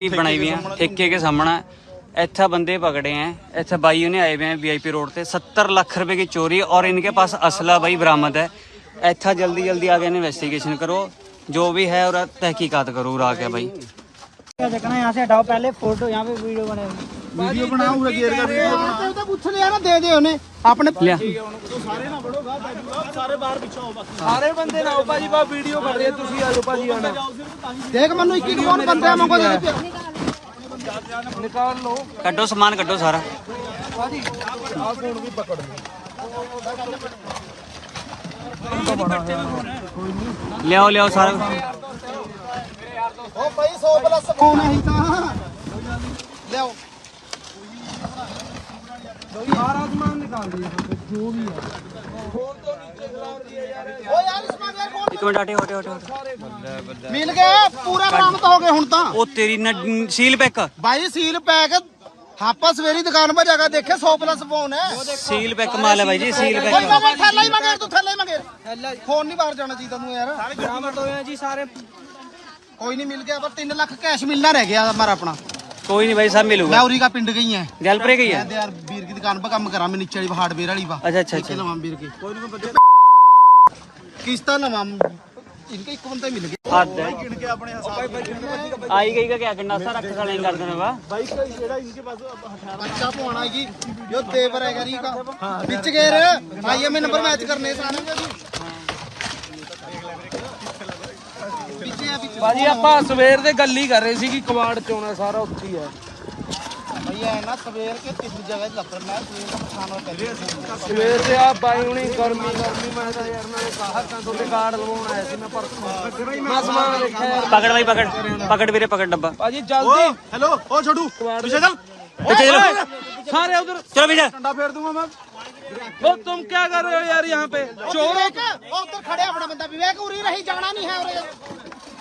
की बनाई हुई है ठेके के सामने ਇੱਥੇ ਬੰਦੇ ਪਕੜੇ हैं ਇੱਥੇ ਬਾਈ ਉਹਨੇ ਆਏ ਹੋਏ हैं वीआईपी रोड ਤੇ 70 ਲੱਖ ਰੁਪਏ की चोरी और इनके पास असला भाई बरामद है ਇੱਥੇ जल्दी जल्दी आगे इन्वेस्टिगेशन करो जो भी है और तहकीकात करो उरा के भाई क्या देखना यहाँ से हटाओ पहले फोटो यहाँ पे वीडियो बने ਵੀਡੀਓ ਬਣਾ ਉਰੇ ਗੇਰ ਕਰ ਵੀਡੀਓ ਬਣਾ ਉਹ ਤਾਂ ਪੁੱਛ ਲਿਆ ਨਾ ਦੇ ਦੇ ਉਹਨੇ ਆਪਣੇ लिया ਸਾਰੇ ਬੰਦੇ ਨਾ ਭਾਜੀ ਬਾ ਵੀਡੀਓ ਕਰ ਰਹੇ ਤੁਸੀਂ ਆਜੋ ਭਾਜੀ ਆਣਾ ਦੇਖ ਮੈਨੂੰ ਇੱਕ ਇੱਕ ਕੌਣ ਬੰਦੇ ਆ ਮੰਗੋ ਦੇ ਨਿਕਾਲ ਲਓ। ਕੱਢੋ ਸਮਾਨ ਕੱਢੋ ਸਾਰਾ। ਭਾਜੀ ਆ ਫੋਨ ਵੀ ਪਕੜ ਲਿਆਓ ਲਿਆਓ ਸਾਰਾ। ਉਹ ਭਾਈ 100 ਪਲੱਸ ਫੋਨ ਹੈ ਤਾਂ। ਲਿਆਓ। ਸਾਰਾ ਸਮਾਨ ਨਿਕਾਲ ਦਿਓ ਜੋ ਵੀ ਹੈ ਓ ਯਾਰ। ਇਸਮਾਨ ਯਾਰ ਕੌਣ ਇੱਕ ਮਿੰਟ ਹਟੇ ਹਟੇ ਹਟੇ ਹਟੇ। ਮਿਲ ਗਿਆ ਪੂਰਾ ਬਰਾਮਦ ਹੋ ਗਏ ਹੁਣ ਤਾਂ। ਉਹ ਤੇਰੀ ਨ- ਸੀਲ ਪੈਕ। ਭਾਈ ਸੀਲ ਪੈਕ। ਆਪਾਂ ਸਵੇਰੀ ਦੁਕਾਨ 'ਤੇ ਜਾ ਕੇ ਦੇਖੇ 100 ਪਲੱਸ ਫੋਨ ਹੈ ਸੀਲ ਪੈਕ ਮਾਲ ਹੈ ਬਾਈ ਜੀ ਸੀਲ ਕੋਈ ਪੈਕ ਨਾ ਮੈਂ ਥੱਲੇ ਹੀ ਮੰਗੇ ਤੂੰ ਥੱਲੇ ਹੀ ਮੰਗੇ। ਫੋਨ ਨਹੀਂ ਬਾਹਰ ਜਾਣਾ ਚਾਹੀਦਾ ਤੈਨੂੰ ਯਾਰ। ਬਰਾਮਦ ਹੋਏ ਆ ਜੀ ਸਾਰੇ। ਕੋਈ ਨਹੀਂ ਮਿਲ ਗਿਆ ਪਰ 3 ਲੱਖ ਕੈਸ਼ ਮਿਲਣਾ ਰਹਿ ਗਿਆ ਹਮਾਰਾ ਆਪਣਾ। कोई नहीं भाई सब मैं उरी का पिंड गई है। जलपरे गई है? यार वीर की दुकान पर काम करा मैं नीचे वाली हार्डवेयर वाली बा अच्छा अच्छा अच्छा। लवां वीर की। किस्ता लवां इनका एक बंदा मिल गया। हद है। आई गई का क्या करना? सा रख साले कर देना वा। अच्छा पवाना है। कि यो देवर है गरी का। बिच गए रे। आइए मैं नंबर मैच करने सारे ਭਾਜੀ ਆਪਾਂ ਸਵੇਰ ਦੇ ਗੱਲ ਹੀ ਕਰ ਰਹੇ ਸੀ ਕਿ ਕਵਾੜ ਚੋਣਾ ਸਾਰਾ ਉੱਥੇ ਹੀ ਹੈ भैया है ना सवेर के तीसरी जगह लग रहा है सवेर का परेशान हो कर ਸਵੇਰ ਤੇ ਆ ਬਾਈ ਹੁਣੀ ਗਰਮੀ ਗਰਮੀ ਮੈਂ ਤਾਂ ਯਾਰ ਨਾਲੇ ਕਾਹਰ ਤਾਂ ਤੁਹਾਡੇ ਕਾਰਡ ਲਵਾਉਣ ਆਇਆ ਸੀ ਮੈਂ ਪਰਸੋਂ ਮੈਂ ਸਮਾਨ ਦੇਖਿਆ ਯਾਰ पकड़ भाई पकड़ पकड़ ਵੀਰੇ पकड़ डब्बा ਭਾਜੀ ਜਲਦੀ हेलो ओ छोटू पीछे चल पीछे चलो ਸਾਰੇ ਉਧਰ चलो पीछे डंडा फेर दूंगा मैं ओ तुम क्या कर रहे हो यार यहाँ पे चोरों विवेक ओ उधर खड़े अपना बंदा विवेक उरी रही जाना नहीं है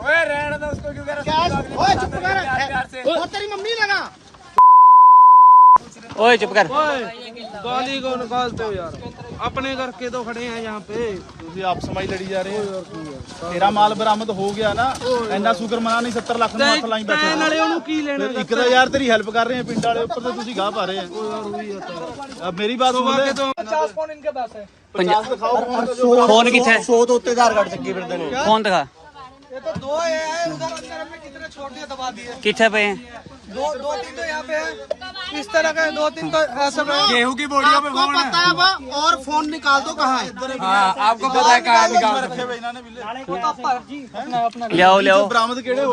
ओए रहने दो उसको क्यों कर ਕੈਸ਼ ਓਏ ਚੁੱਪ ਕਰ ਉਹ ਤੇਰੀ ਮੰਮੀ ਲਗਾ ओए चुप कर ओए गाली को निकालते हो यार अपने घर के तो खड़े हैं यहाँ पे ਤੁਸੀਂ ਆਪ ਸਮਾਈ ਲੜੀ ਜਾ ਰਹੇ ਹੋ ਤੇਰਾ ਮਾਲ ਬਰਾਮਦ ਹੋ ਗਿਆ ਨਾ ਇੰਨਾ ਸ਼ੁਕਰ ਮਨਾ ਨਹੀਂ 70 ਲੱਖ ਨੂੰ ਹੱਥ ਲਾਈ ਬੈਠੇ ਤੈਨ ਵਾਲੇ ਉਹਨੂੰ ਕੀ ਲੈਣਾ ਫਿਰ ਇੱਕ ਤਾਂ ਯਾਰ ਤੇਰੀ ਹੈਲਪ ਕਰ ਰਹੇ ਆ ਪਿੰਡ ਵਾਲੇ ਉੱਪਰ ਤੇ ਤੁਸੀਂ ਗਾਹ ਪਾ ਰਹੇ ਆ ਅਬ ਮੇਰੀ ਬਾਤ ਸੁਣ ਲੈ 50 फोन इनके पास है फोन किथे 100 ਤੋਂ ਉੱਤੇ ਆਧਾਰ ਕਾਰਡ ਚੱਕੇ ਫਿਰਦੇ ਨੇ फोन दिखा ये तो दो है उधर अंदर हमने कितने छोड़ दबा दिए। कितने पे हैं? दो दो तीन तो यहाँ पे हैं। इस तरह का दो तीन तो हाँ, सब गेहूँ की बोरियों में फ़ोन पता है और फ़ोन निकाल दो कहाँ है। हाँ, आपको पता है कहाँ निकाल लियाओ तो लियाओ बरामद केड़े हो।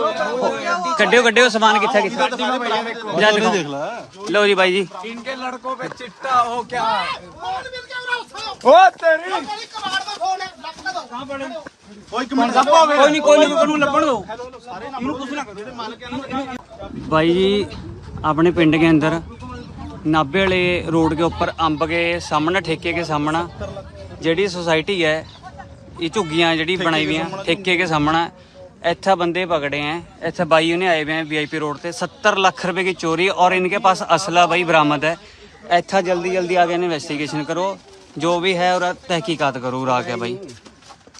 कट्टे कड्डे सामान कितना कितना लो। जी भाई जी। इनके लड़कों पे चिट्टा हो क्या? ओ तेरी लग का दो कहां पड़े ਓਏ ਇੱਕ ਮਿੰਟ ਸਭ ਹੋਵੇ ਕੋਈ ਨਹੀਂ ਕੋਈ ਨਹੀਂ ਨੂੰ ਲੱਭਣ ਦਿਓ भाई जी अपने पिंड के अंदर नाभे वाले रोड के ऊपर अंब के सामने ठेके के सामने ਜਿਹੜੀ सोसाइटी है ये ਝੁੱਗੀਆਂ ਜਿਹੜੀ ਬਣਾਈ ਹੋਈਆਂ ਠੇਕੇ के सामने ਇੱਥੇ ਬੰਦੇ पकड़े हैं ਇੱਥੇ ਬਾਈ ਉਹਨੇ ਆਏ हुए हैं वीआईपी रोड पे 70 लाख रुपए की चोरी और इनके पास असला भाई बरामद है ਇੱਥੇ जल्दी जल्दी आगे इन्वेस्टिगेशन करो जो भी है और तहकीकात करो उरा के भाई क्या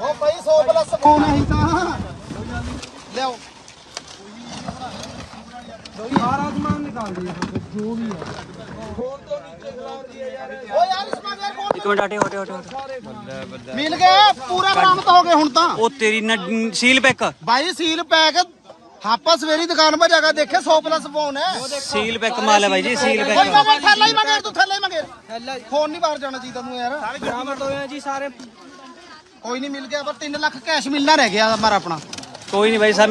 ਉਹ ਭਾਈ 100 ਪਲੱਸ ਫੋਨ ਨਹੀਂ ਤਾਂ? ਲਿਓ ਸਾਰਾ ਸਮਾਨ ਨਿਕਾਲ ਦਿਆ ਜੋ ਵੀ ਹੈ ਫੋਨ ਤੋਂ ਨੀਚੇ ਖਰਾਬ ਦੀ ਯਾਰ। ਓ ਯਾਰ ਇਸ ਮਾਂ ਦੇ ਇੱਕ ਮਿੰਟ ਆਟੇ ਹੋਟੇ ਹੋਟੇ ਮਿਲ ਗਏ ਪੂਰਾ ਬਰਾਮਦ ਹੋ ਗਏ ਹੁਣ ਤਾਂ। ਉਹ ਤੇਰੀ ਸੀਲ ਪੈਕ। ਭਾਈ ਸੀਲ ਪੈਕ ਆਪਾਂ ਸਵੇਰੀ ਦੁਕਾਨ 'ਤੇ ਜਗਾ ਦੇਖੇ 100 ਪਲੱਸ ਫੋਨ ਹੈ। ਸੀਲ ਪੈਕ ਮਾਲ ਹੈ ਭਾਈ ਜੀ ਸੀਲ ਪੈਕ ਕੋਈ ਮੈਂ ਥੱਲੇ ਹੀ ਮੰਗੇ ਤੂੰ ਥੱਲੇ ਹੀ ਮੰਗੇ। ਫੋਨ ਨਹੀਂ ਬਾਹਰ ਜਾਣਾ ਚਾਹੀਦਾ ਤੈਨੂੰ ਯਾਰ। ਸਾਰੇ ਗ੍ਰਾਮ ਜੀ ਸਾਰੇ ਕੋਈ ਨਹੀਂ ਮਿਲ ਗਿਆ, ਪਰ 3 ਲੱਖ ਕੈਸ਼ ਮਿਲਣਾ ਰਹਿ ਗਿਆ ਮਾਰ ਆਪਣਾ। ਕੋਈ ਨਹੀਂ ਬਾਈ ਸਾਹਿਬ